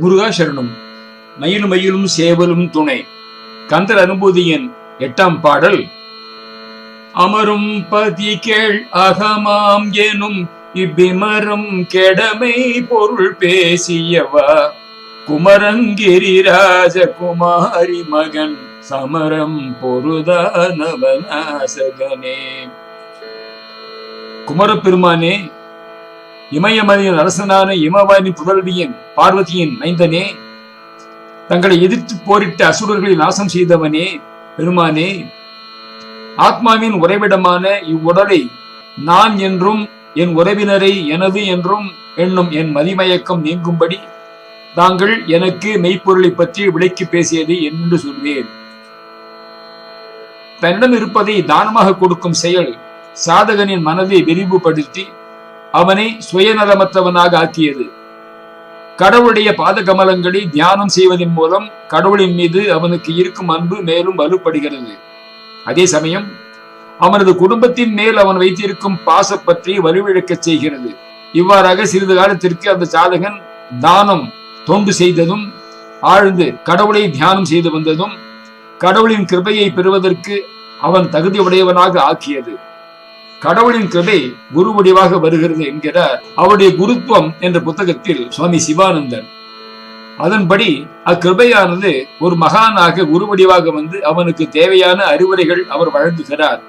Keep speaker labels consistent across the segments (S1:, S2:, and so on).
S1: முருகா சரணம். மயிலும் மயிலும் சேவலும் துணை. கந்தர் அனுபூதியின் எட்டாம் பாடல். அமரும் பதி கேள் அகமாம் எனும் இவ்விமரும் கெடமை பொருள் பேசியவா. குமரங்கிரி ராஜகுமாரி மகன் சமரம் பொருதானவனாசகனே குமரப்பெருமானே இமயமலையின் அரசனான இமவாணி புதல்வியின் பார்வதியின் மைந்தனே தங்களை எதிர்த்து போரிட்ட அசுரர்களை நாசம் செய்தவனே பெருமானே ஆத்மாவின் உறைவிடமான இவ்வுடலை நான் என்றும் என் உறவினரை எனது என்றும் என்னும் என் மதிமயக்கம் நீங்கும்படி தாங்கள் எனக்கு மெய்ப்பொருளை பற்றி விளக்கி பேசியது என்று சொல்வேன். தன்னிடம் இருப்பதை தானமாக கொடுக்கும் செயல் சாதகனின் மனதை விரிவுபடுத்தி அவனை சுயநலமற்றவனாக ஆக்கியது. கடவுளுடைய பாத கமலங்களை தியானம் செய்வதன் மூலம் கடவுளின் மீது அவனுக்கு இருக்கும் அன்பு மேலும் வலுப்படுகிறது. அதே சமயம் அவனது குடும்பத்தின் மேல் அவன் வைத்திருக்கும் பாச பற்றி வலுவிழக்கச் செய்கிறது. இவ்வாறாக சிறிது காலத்திற்கு அந்த சாதகன் தானம் தொண்டு செய்ததும் ஆழ்ந்து கடவுளை தியானம் செய்து வந்ததும் கடவுளின் கிருபையை பெறுவதற்கு அவன் தகுதியுடையவனாக ஆக்கியது. கடவுளின் கிருபை குரு வடிவாக வருகிறது என்கிறார் அவருடைய குருத்துவம் என்ற புத்தகத்தில் சுவாமி சிவானந்தன் அதன்படி அக்கிருபையானது ஒரு மகானாக குரு வடிவாக வந்து அவனுக்கு தேவையான அறிவுரைகள் அவர் வழங்குகிறார்.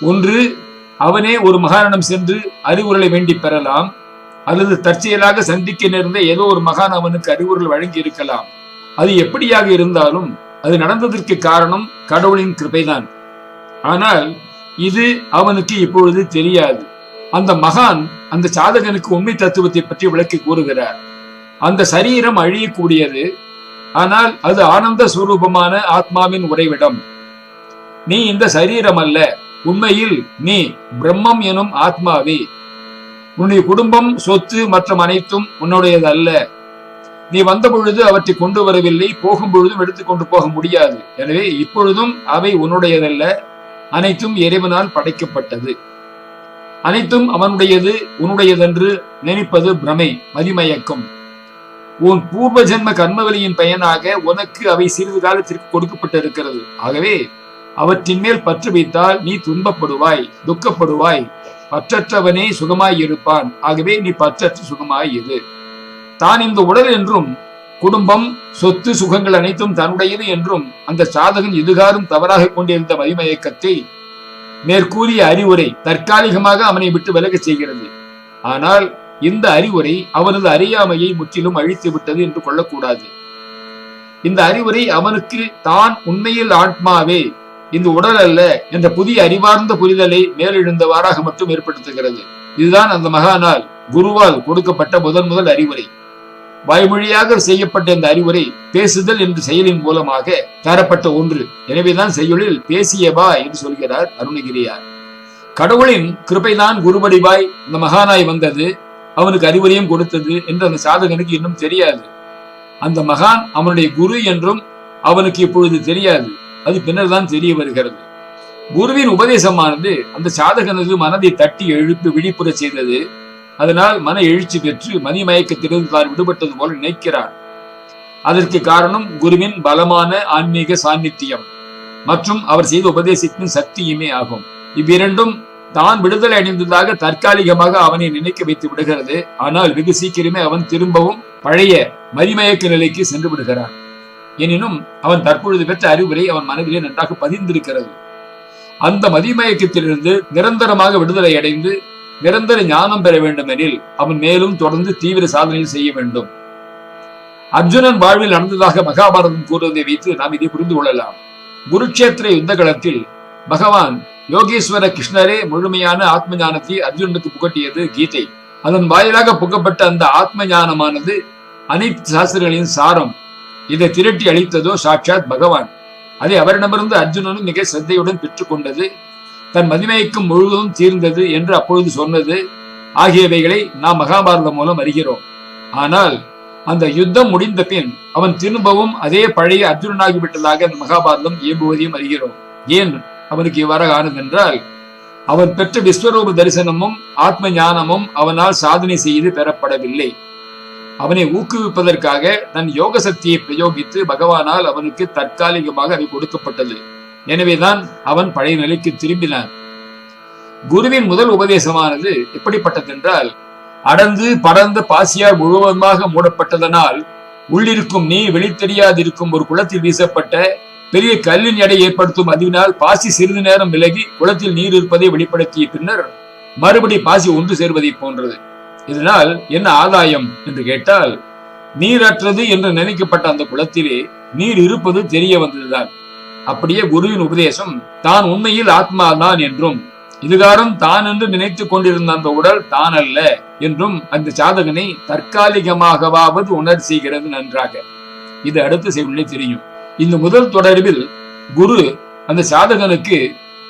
S1: ஒன்று அவனே ஒரு மகானிடம் சென்று அறிவுரை வேண்டி பெறலாம். அல்லது தற்செயலாக சந்திக்க நேர்ந்த ஏதோ ஒரு மகான் அவனுக்கு அறிவுரை வழங்கி இருக்கலாம் அது எப்படியாக இருந்தாலும் அது நடந்ததற்கு காரணம் கடவுளின் கிருபைதான். ஆனால் இது அவனுக்கு இப்பொழுது தெரியாது. அந்த மகான் அந்த சாதகனுக்கு உண்மை தத்துவத்தை பற்றி விளக்கி கூறுகிறார். அந்த சரீரம் அழியக்கூடியது. ஆனால் அது ஆனந்த சுரூபமான ஆத்மாவின் உறைவிடம். நீ இந்த சரீரம் அல்ல உண்மையில் நீ பிரம்மம் எனும் ஆத்மாவே. உன்னுடைய குடும்பம் சொத்து மற்றும் அனைத்தும் உன்னுடையது அல்ல நீ வந்த பொழுது அவற்றை கொண்டு வரவில்லை போகும் பொழுதும் எடுத்துக்கொண்டு போக முடியாது. எனவே இப்பொழுதும் அவை உன்னுடையதல்ல. அனைத்தும் இறைவனால் படைக்கப்பட்டது. அனைத்தும் அவனுடையது உன்னுடையதென்று நினைப்பது பிரமை மதிமயக்கம். உன் பூர்வ ஜென்ம கர்மவெளியின் பயனாக உனக்கு அவை சிறிது காலத்திற்கு கொடுக்கப்பட்டிருக்கிறது. ஆகவே அவற்றின் மேல் பற்று வைத்தால் நீ துன்பப்படுவாய் துக்கப்படுவாய். பற்றற்றவனே சுகமாய் இருப்பான் ஆகவே நீ பற்றற்று சுகமாய் இரு தான் இந்த உடல் என்றும் குடும்பம் சொத்து சுகங்கள் அனைத்தும் தன்னுடையது என்றும் அந்த சாதகன் இதுகாரும் தவறாக கொண்டிருந்த மதிமயக்கத்தை மேற்கூறிய அறிவுரை தற்காலிகமாக அவனை விட்டு விலகச் செய்கிறது. ஆனால் இந்த அறிவுரை அவனது அறியாமையை முற்றிலும் அழித்து விட்டது என்று கொள்ளக்கூடாது. இந்த அறிவுரை அவனுக்கு தான் உண்மையில் ஆத்மாவே இந்த உடல் அல்ல என்ற புதிய அறிவார்ந்த புரிதலை மேலெழுந்தவாறாக மட்டும் ஏற்படுத்துகிறது. இதுதான் அந்த மகானால் குருவால் கொடுக்கப்பட்ட முதன் முதல் அறிவுரை. வாய்மொழியாக செய்யப்பட்ட இந்த அறிவுரை பேசுதல் என்ற செயலின் மூலமாக தரப்பட்ட ஒன்று. எனவேதான் செய்யுளில் பேசியவா என்று சொல்கிறார் அருணகிரியார். கடவுளின் கிருபைதான் குருபடிவாய் இந்த மகானாய் வந்தது அவனுக்கு அறிவுரையும் கொடுத்தது என்று அந்த சாதகனுக்கு இன்னும் தெரியாது. அந்த மகான் அவனுடைய குரு என்றும் அவனுக்கு இப்பொழுது தெரியாது. அது பின்னர் தான் தெரிய வருகிறது. குருவின் உபதேசமானது அந்த சாதகனது மனதை தட்டி எழுப்பி விழிப்புற செய்தது அதனால் மன எழுச்சி பெற்று மணி மயக்கத்திலிருந்து தான் விடுபட்டது போல நினைக்கிறார். அதற்கு காரணம் குருவின் பலமான ஆன்மீக சாநித்தியம் மற்றும் அவர் செய்த உபதேசத்தின் சக்தியுமே ஆகும். இவ்விரண்டும் தான் விடுதலை அடைந்ததாக தற்காலிகமாக அவனை நினைக்க வைத்து விடுகிறது. ஆனால் வெகு சீக்கிரமே அவன் திரும்பவும் பழைய மதிமயக்க நிலைக்கு சென்று விடுகிறான். எனினும் அவன் தற்பொழுது பெற்ற அறிவுரை அவன் மனதிலே நன்றாக பதிந்திருக்கிறது. அந்த மதிமயக்கத்திலிருந்து நிரந்தரமாக விடுதலை அடைந்து நிரந்தர ஞானம் பெற வேண்டும் எனில் அவன் மேலும் தொடர்ந்து தீவிர சாதனையில் செய்ய வேண்டும். அர்ஜுனன் வாழ்வில் நடந்ததாக மகாபாரதம் கூறுவதை வைத்து நாம் இதை புரிந்து கொள்ளலாம். குருக்ஷேத்திர யுத்த களத்தில் பகவான் யோகேஸ்வர கிருஷ்ணரே முழுமையான ஆத்ம ஞானத்தை அர்ஜுனனுக்கு புகட்டியது கீதை. அதன் வாயிலாக புகப்பட்ட அந்த ஆத்ம ஞானமானது அனைத்து சாஸ்திரங்களின் சாரம். இதை திரட்டி அளித்ததோ சாட்சாத் பகவான். அதை அவரிடமிருந்து அர்ஜுனனும் மிக சிரத்தையுடன் பெற்றுக்கொண்டது. தன் மதிமயக்கம் முழுவதும் தீர்ந்தது என்று அப்பொழுது சொன்னது. ஆகியவைகளை நாம் மகாபாரதம் மூலம் அறிகிறோம். ஆனால் அந்த யுத்தம் முடிந்த பின் அவன் திரும்பவும் அதே பழைய அர்ஜுனனாகிவிட்டதாக அந்த மகாபாரதம் இயம்புவதையும் அறிகிறோம். ஏன் அவனுக்கு இவ்வாறாக ஆனது என்றால் அவன் பெற்ற விஸ்வரூப தரிசனமும் ஆத்ம ஞானமும் அவனால் சாதனை செய்து பெறப்படவில்லை. அவனை ஊக்குவிப்பதற்காக தன் யோக சக்தியை பிரயோகித்து பகவானால் அவனுக்கு தற்காலிகமாக அது கொடுக்கப்பட்டது. எனவேதான் அவன் பழைய நிலைக்கு திரும்பினான். குருவின் முதல் உபதேசமானது எப்படிப்பட்டதென்றால் அடர்ந்து படர்ந்த பாசியால் முழுவதுமாக மூடப்பட்டதனால் உள்ளிருக்கும் நீ வெளித்தெரியாதிருக்கும் ஒரு குளத்தில் வீசப்பட்ட பெரிய கல்லின் எடை ஏற்படுத்தும் அதுவினால் பாசி சிறிது நேரம் விலகி குளத்தில் நீர் இருப்பதை வெளிப்படுத்திய பின்னர் மறுபடி பாசி ஒன்று சேர்வதை போன்றது. இதனால் என்ன ஆதாயம் என்று கேட்டால் நீரற்றது என்று நினைக்கப்பட்ட அந்த குளத்திலே நீர் இருப்பது தெரிய வந்ததுதான். அப்படியே குருவின் உபதேசம் தான் உண்மையில் ஆத்மா தான் என்றும் இதுகாரம் தான் என்று நினைத்துக் கொண்டிருந்த அந்த உடல் தான் அல்ல என்றும் அந்த சாதகனை தற்காலிகமாகவாவது உணர் செய்கிறது நன்றாக. இது அடுத்த செய்தியிலே தெரியும். இந்த முதல் தொடர்பில் குரு அந்த சாதகனுக்கு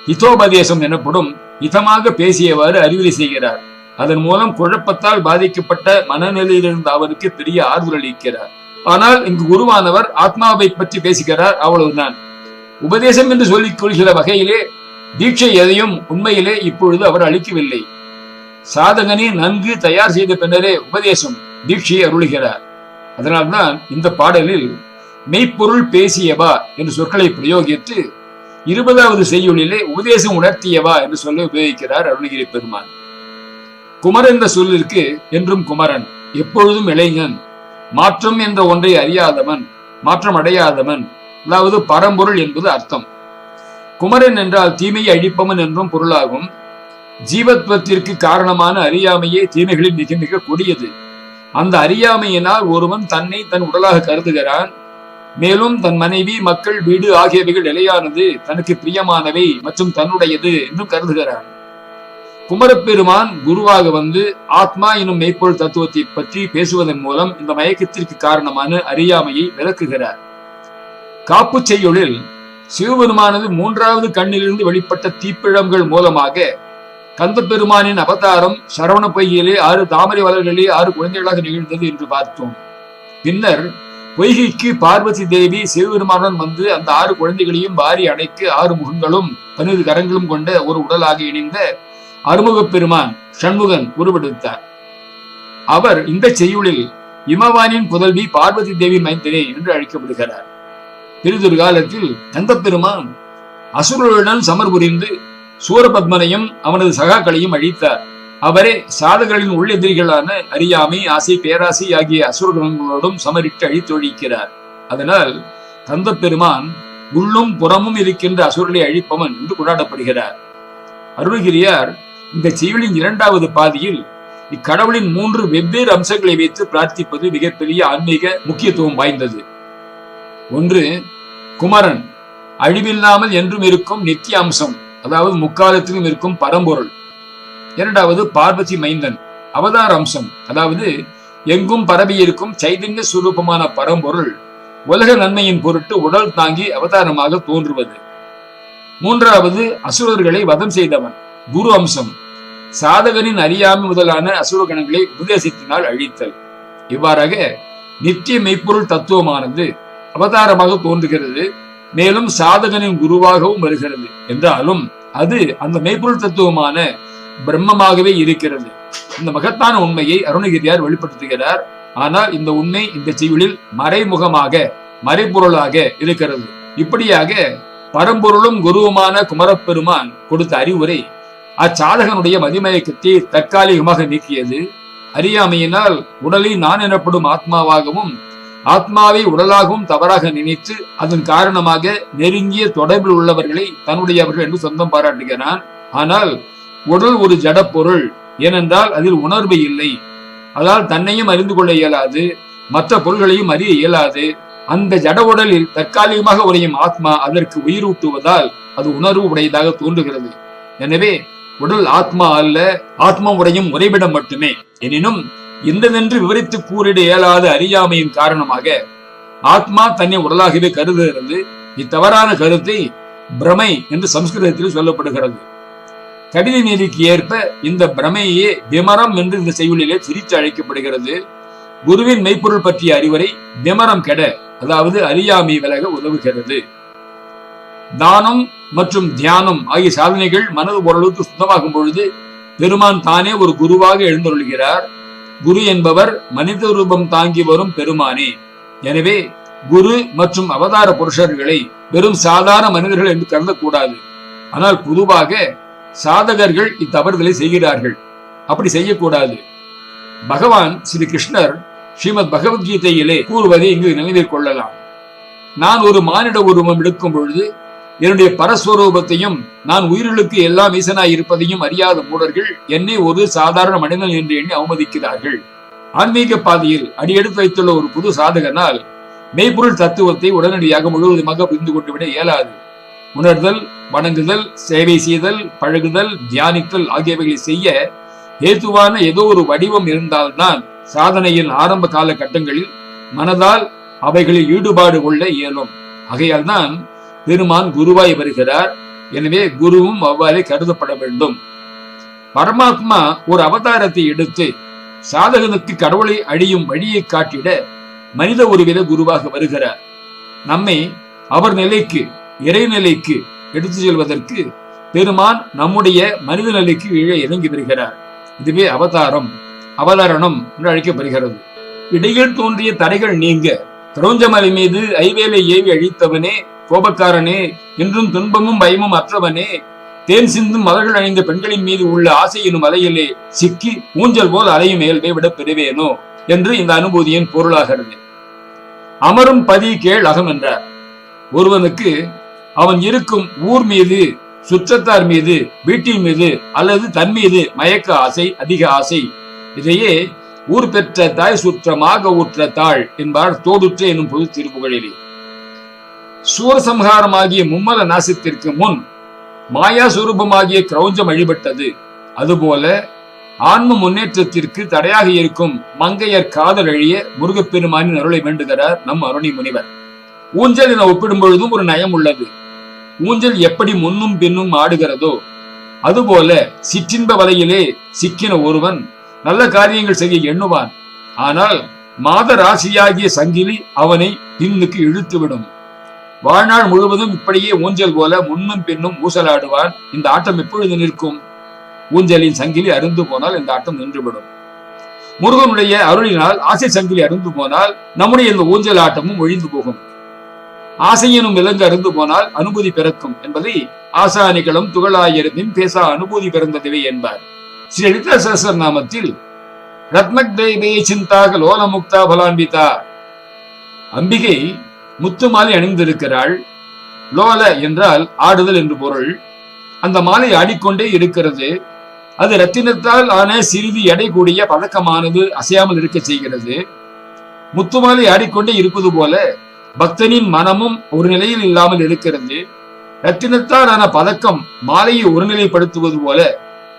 S1: ஹிதோபதேசம் எனப்படும் இதமாக பேசியவாறு அறிவுரை செய்கிறார். அதன் மூலம் குழப்பத்தால் பாதிக்கப்பட்ட மனநிலையிலிருந்து அவருக்கு பெரிய ஆறுதல் அளிக்கிறார். ஆனால் இங்கு குருவானவர் ஆத்மாவை பற்றி பேசுகிறார் அவ்வளவுதான். உபதேசம் என்று சொல்லிக் கொள்கிற வகையிலே தீட்சை எதையும் உண்மையிலே இப்பொழுது அவர் அளிக்கவில்லை. சாதகனை நன்கு தயார் செய்த பின்னரே உபதேசம் தீட்சையை அருளுகிறார். அதனால்தான் இந்த பாடலில் மெய்ப்பொருள் பேசியவா என்று சொற்களை பிரயோகித்து இருபதாவது செய்யுளிலே உபதேசம் உணர்த்தியவா என்று சொல்ல உபயோகிக்கிறார் அருணகிரி பெருமான். குமர் என்ற சொல்லிற்கு என்றும் குமரன் எப்பொழுதும் இளைஞன் மாற்றம் என்ற ஒன்றை அறியாதவன் மாற்றம் அடையாதவன் அதாவது பரம்பொருள் என்பது அர்த்தம். குமரன் என்றால் தீமையை அழிப்பவன் என்றும் பொருளாகும். ஜீவத்வத்திற்கு காரணமான அறியாமையே தீமைகளில் மிக மிக கொடியது. அந்த அறியாமையினால் ஒருவன் தன்னை தன் உடலாக கருதுகிறான். மேலும் தன் மனைவி மக்கள் வீடு ஆகியவைகள் நிலையானது தனக்கு பிரியமானவை மற்றும் தன்னுடையது என்றும் கருதுகிறான். குமரப்பெருமான் குருவாக வந்து ஆத்மா எனும் மெய்ப்பொருள் தத்துவத்தை பற்றி பேசுவதன் மூலம் இந்த மயக்கத்திற்கு காரணமான அறியாமையை விளக்குகிறார். காப்பு செய்யுளில் சிவபெருமானது மூன்றாவது கண்ணிலிருந்து வெளிப்பட்ட தீப்பிழம்கள் மூலமாக கந்த பெருமானின் அவதாரம் சரவண பொய்யிலே ஆறு தாமரை வளர்களிலே ஆறு குழந்தைகளாக நிகழ்ந்தது என்று பார்த்தோம். பின்னர் பொய்கைக்கு பார்வதி தேவி சிவபெருமானுடன் வந்து அந்த ஆறு குழந்தைகளையும் வாரி அணைக்கு ஆறு முகங்களும் பன்னிரு கரங்களும் கொண்ட ஒரு உடலாக இணைந்த அருமுகப் பெருமான் சண்முகன் உருவெடுத்தார். அவர் இந்த செய்யுளில் இமவானின் புதல்வி பார்வதி தேவி மைந்தனே என்று அழைக்கப்படுகிறார். பிறிதொரு காலத்தில் கந்த பெருமான் அசுரனுடன் சமர் புரிந்து சூரபத்மனையும் அவனது சகாக்களையும் அழித்தார். அவரே சாதகர்களின் உள்ளெதிரிகளான அறியாமை ஆசை பேராசை ஆகிய அசுரகணங்களோடும் சமரிட்டு அழித்தொழிக்கிறார். அதனால் தந்த பெருமான் உள்ளும் புறமும் இருக்கின்ற அசுரலை அழிப்பவன் என்று கொண்டாடப்படுகிறார். அருள்கிரியார் இந்த செயலின் இரண்டாவது பாதியில் இக்கடவுளின் மூன்று வெவ்வேறு அம்சங்களை வைத்து பிரார்த்திப்பது மிகப்பெரிய ஆன்மீக முக்கியத்துவம் வாய்ந்தது. ஒன்று குமரன் அழிவில்லாமல் என்றும் இருக்கும் நித்திய அம்சம் அதாவது முக்காலத்திலும் இருக்கும் பரம்பொருள். இரண்டாவது பார்வதி மைந்தன் அவதார அம்சம் அதாவது எங்கும் பரவி இருக்கும் சைதன்ய சுரூபமான பரம்பொருள் உலக நன்மையின் பொருட்டு உடல் தாங்கி அவதாரமாக தோன்றுவது. மூன்றாவது அசுரர்களை வதம் செய்தவன் குரு அம்சம் சாதகனின் அறியாமை முதலான அசுரகணங்களை உபதேசத்தினால் அழித்தல். இவ்வாறாக நித்திய மெய்ப்பொருள் தத்துவமானது அவதாரமாக தோன்றுகிறது. மேலும் சாதகனின் குருவாகவும் வருகிறது. என்றாலும் அது அந்த மெய்ப்பொருள் தத்துவமான பிரம்மமாகவே இருக்கிறது. இந்த மகத்தான உண்மையை அருணகிரியார் வெளிப்படுத்துகிறார். ஆனால் இந்த உண்மை இந்த செய்யுளில் மறைமுகமாக மறைபொருளாக இருக்கிறது. இப்படியாக பரம்பொருளும் குருவுமான குமரப்பெருமான் கொடுத்த அறிவுரை அச்சாதகனுடைய மதிமயக்கத்தை தற்காலிகமாக நீக்கியது. அறியாமையினால் உடலில் நான் எனப்படும் ஆத்மாவாகவும் ஆத்மாவை உடலாகவும் தவறாக நினைத்து அதன் காரணமாக நெருங்கிய தொடர்பில் உள்ளவர்களை தன்னுடையவர்கள் என்று சொந்தம் பாராட்டுகிறான் ஆனால் உடல் ஒரு ஜட பொருள் ஏனென்றால் அதில் உணர்வு இல்லை. அதால் தன்னையும் அறிந்து கொள்ள இயலாது மற்ற பொருள்களையும் அறிய இயலாது. அந்த ஜட உடலில் தற்காலிகமாக உரையும் ஆத்மா அதற்கு உயிரூட்டுவதால் அது உணர்வு உடையதாக தோன்றுகிறது. எனவே உடல் ஆத்மா அல்ல ஆத்மா உடையும் உறைவிடம் மட்டுமே. எனினும் எந்ததென்று விவரித்து கூறிட இயலாத அறியாமையின் காரணமாக ஆத்மா தன்னை உடலாகவே கருதுகிறது. இத்தவறான கருத்தை பிரமை என்று சம்ஸ்கிருதத்தில் சொல்லப்படுகிறது. கடித நீதிக்கு ஏற்ப இந்த பிரமையே விமரம் என்று இந்த செய்யுளிலே சிரித்து அழைக்கப்படுகிறது. குருவின் மெய்ப்பொருள் பற்றிய அறிவுரை விமரம் கெட அதாவது அறியாமை விலக உதவுகிறது. தானம் மற்றும் தியானம் ஆகிய சாதனைகள் மனது ஓரளவுக்கு சுத்தமாகும் பொழுது பெருமான் தானே ஒரு குருவாக எழுந்தருள்கிறார். குரு என்பவர் மனித ரூபம் தாங்கி வரும் பெருமானே. எனவே குரு மற்றும் அவதார புருஷர்களை வெறும் சாதாரண மனிதர்கள் என்று கருதக்கூடாது. ஆனால் பொதுவாக சாதகர்கள் இத்தவறுதலை செய்கிறார்கள். அப்படி செய்யக்கூடாது. பகவான் ஸ்ரீ கிருஷ்ணர் ஸ்ரீமத் பகவத்கீதையிலே கூறுவதை இங்கு நினைவில் கொள்ளலாம். நான் ஒரு மானிட உருவம் எடுக்கும் பொழுது என்னுடைய பரஸ்வரூபத்தையும் நான் உயிர்களுக்கு எல்லாம் ஈசனாய் இருப்பதையும் அறியாத மூடர்கள் என்னை ஒரு சாதாரண மனிதன் என்று எண்ணி அவமதிக்கிறார்கள். ஆன்மீக பாதையில் அடியெடுத்து வைத்துள்ள ஒரு புது சாதகனால் மெய்ப்பொருள் தத்துவத்தை உடனடியாக முழுவதுமாக புரிந்து கொண்டு விட இயலாது. உணர்தல் வணங்குதல் சேவை செய்தல் பழகுதல் தியானித்தல் ஆகியவைகளை செய்ய ஏதுவான ஏதோ ஒரு வடிவம் இருந்தால்தான் சாதனையின் ஆரம்ப கால கட்டங்களில் மனதால் அவைகளில் ஈடுபாடு கொள்ள இயலும். ஆகையால் தான் பெருமான் குருவாய் வருகிறார். எனவே குருவும் அவ்வாறே கருதப்பட வேண்டும். பரமாத்மா ஒரு அவதாரத்தை எடுத்து சாதகனுக்கு கடவுளை அழியும் வழியை காட்டிட மனித ஒருவித குருவாக வருகிறார். நம்மை அவர் நிலைக்கு இறைநிலைக்கு எடுத்து செல்வதற்கு பெருமான் நம்முடைய மனித நிலைக்கு கீழே இறங்கி வருகிறார். இதுவே அவதாரம் அவதாரணம் என்று அழைக்கப்படுகிறது. இடையில் தோன்றிய தடைகள் நீங்க. திரௌஞ்சமலை மீது ஐவேலை ஏவி அழித்தவனே கோபக்காரனே என்றும் துன்பமும் பயமும் அற்றவனே தேன் சிந்தும் மலர்கள் அணிந்த பெண்களின் மீது உள்ள ஆசை எனும் அலையிலே சிக்கி ஊஞ்சல் போல் அலையும் இயல்பை விட பெறுவேனோ என்று இந்த அனுபூதியின் பொருளாகிறது. அமரும் பதி கேள் அகம் என்றார். ஒருவனுக்கு அவன் இருக்கும் ஊர் மீது சுற்றத்தார் மீது வீட்டின் மீது அல்லது தன் மீது மயக்க ஆசை அதிக ஆசை. இதையே ஊர் பெற்ற தாய் சுற்றமாக ஊற்ற தாள் என்பார் தோடுற்ற எனும் பொது திருப்புகளிலே சூரசம்ஹாரமாகிய மும்மல நாசத்திற்கு முன் மாயா சுரூபமாகிய கிரௌஞ்சம் வழிபட்டது அதுபோல ஆன்ம முன்னேற்றத்திற்கு தடையாக இருக்கும் மங்கையர் காதல் அழிய முருகப்பெருமானின் அருளை வேண்டுகிறார் நம் அருணி முனிவர். ஊஞ்சல் என ஒப்பிடும் பொழுதும் ஒரு நயம் உள்ளது. ஊஞ்சல் எப்படி முன்னும் பின்னும் ஆடுகிறதோ அதுபோல சிற்றின்ப வலையிலே சிக்கின ஒருவன் நல்ல காரியங்கள் செய்ய எண்ணுவான். ஆனால் மாத ராசியாகிய சங்கிலி அவனை பின்னுக்கு இழுத்துவிடும். வாழ்நாள் முழுவதும் இப்படியே ஊஞ்சல் போல முன்னும் பின்னும் ஊசலாடுவான் இந்த ஆட்டம் எப்பொழுது நிற்கும்? ஊஞ்சலின் சங்கிலி அருந்து போனால் இந்த ஆட்டம் நின்றுவிடும். முருகனுடைய அருளினால் ஆசை சங்கிலி அருந்து போனால் நம்முடைய இந்த ஊஞ்சல் ஆட்டமும் ஒழிந்து போகும். ஆசையனும் விலங்கு அருந்து போனால் அனுபூதி பிறக்கும் என்பதை ஆசானிகளும் துகளாயிரத்தின் பேசா அனுபூதி பிறந்ததுவே என்பார். ஸ்ரீ லலிதா சஹஸ்ர நாமத்தில் ரத்னக் தேவே சிந்தாக லோலமுக்தா பலான்பிதா அம்பிகை முத்து மாலை அணிந்திருக்கிறாள். லோல என்றால் ஆடுதல் என்று பொருள். அந்த மாலை ஆடிக்கொண்டே இருக்கிறது. அது ரத்தினத்தால் ஆன சிறிது எடை கூடிய பதக்கமானது அசையாமல் இருக்க செய்கிறது. முத்துமாலை ஆடிக்கொண்டே இருப்பது போல பக்தனின் மனமும் ஒரு நிலையில் இல்லாமல் இருக்கிறது. ரத்தினத்தால் ஆன பதக்கம் மாலையை ஒருநிலைப்படுத்துவது போல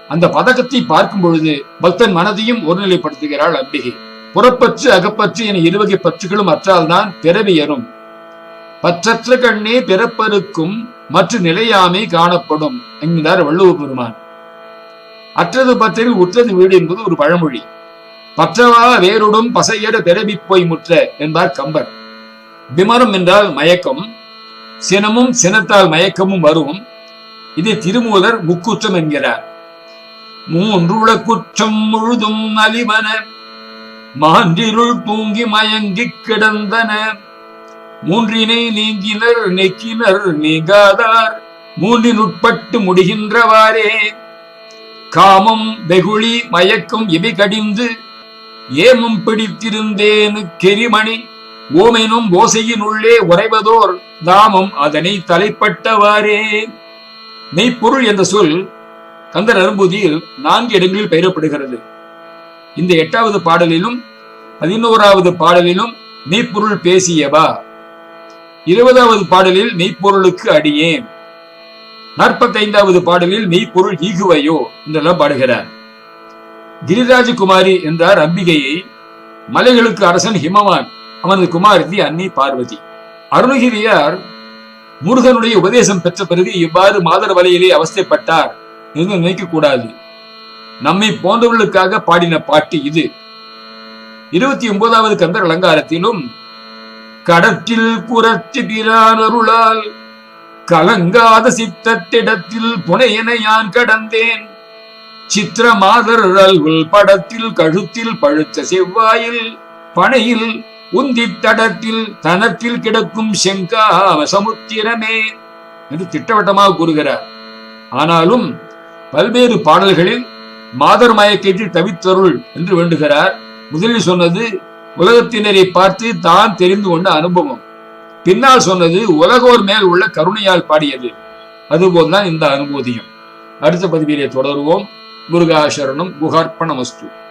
S1: அந்த பதக்கத்தை பார்க்கும் பொழுது பக்தன் மனதையும் ஒருநிலைப்படுத்துகிறாள் அம்பிகை. புறப்பற்று அகப்பற்று என இருவகை பற்றுகளும் அற்றால்தான் பிறவியரும் பற்றற்ற கண்ணே பிறப்பருக்கும் மற்ற நிலையாமை காணப்படும் என்கிறார் வள்ளுவ பெருமான். அற்றது பற்றில் உற்றது வீடு என்பது ஒரு பழமொழி. பற்றவா வேருடும் பசையட பிறவி போய் முற்ற என்பார் கம்பர். விமரம் என்றால் மயக்கம் சினமும் சினத்தால் மயக்கமும் வரும். இதை திருமூலர் முக்குற்றம் என்கிறார். மூன்றுள குற்றம் முழுதும் அலிவன மான்றிருள் தூங்கி மயங்கிக் கிடந்தன. மூன்றினை நீங்கினர் நெக்கினர் நீங்காதார். மூன்றினுட்பட்டு முடிகின்றவாறே. காமம் வெகுளி மயக்கம் இவை கடிந்து ஏமம் பிடித்திருந்தேனு கெரிமணி ஓமெனும் ஓசையினுள்ளே உறைவதோர் தாமம் அதனை தலைப்பட்டவாறே. மெய்ப்பொருள் என்ற சொல் கந்த நரம்புதியில் நான்கு இடங்களில் பெயரப்படுகிறது. இந்த எட்டாவது பாடலிலும் பதினோராவது பாடலிலும் மெய்ப்பொருள் பேசியவா? இருபதாவது பாடலில் மெய்ப்பொருளுக்கு அடியேன். நாற்பத்தி ஐந்தாவது பாடலில் மெய்ப்பொருள் ஈகுவையோ என்றெல்லாம் பாடுகிறார். கிரிராஜகுமாரி என்றார் அம்பிகையை. மலைகளுக்கு அரசன் ஹிமவான் அவனது குமாரதி அன்னை பார்வதி. அருணகிரியார் முருகனுடைய உபதேசம் பெற்ற பிறகு இவ்வாறு மாதர் வலையிலே அவஸ்தைப்பட்டார் என்று நினைக்க கூடாது நம்மை போன்றவர்களுக்காக பாடின பாட்டு இது. இருபத்தி ஒன்பதாவது கந்தர் அலங்காரத்திலும் கடத்தில் புரட்சி பிரான் அருளால் கலங்காத சித்தத்திடத்தில் புனையென யான் கடந்தேன். சித்திர மாதர் அல்குல் படத்தில் கழுத்தில் பழுத்த செவ்வாயில் பனையில் உந்தித்தடத்தில் தனத்தில் கிடக்கும் செங்காவ சமுத்திரமே என்று திட்டவட்டமாக கூறுகிறார். ஆனாலும் பல்வேறு பாடல்களில் மாதர் மயக்கத்தில் தவித்தருள் என்று வேண்டுகிறார். முதலில் சொன்னது உலகத்தினரை பார்த்து தான் தெரிந்து கொண்ட அனுபவம். பின்னால் சொன்னது உலகோர் மேல் உள்ள கருணையால் பாடியது. அதுபோல்தான் இந்த அனுபூதியம். அடுத்த பதிவிலே தொடருவோம். முருகாசரணம் குகார்ப்பணமஸ்து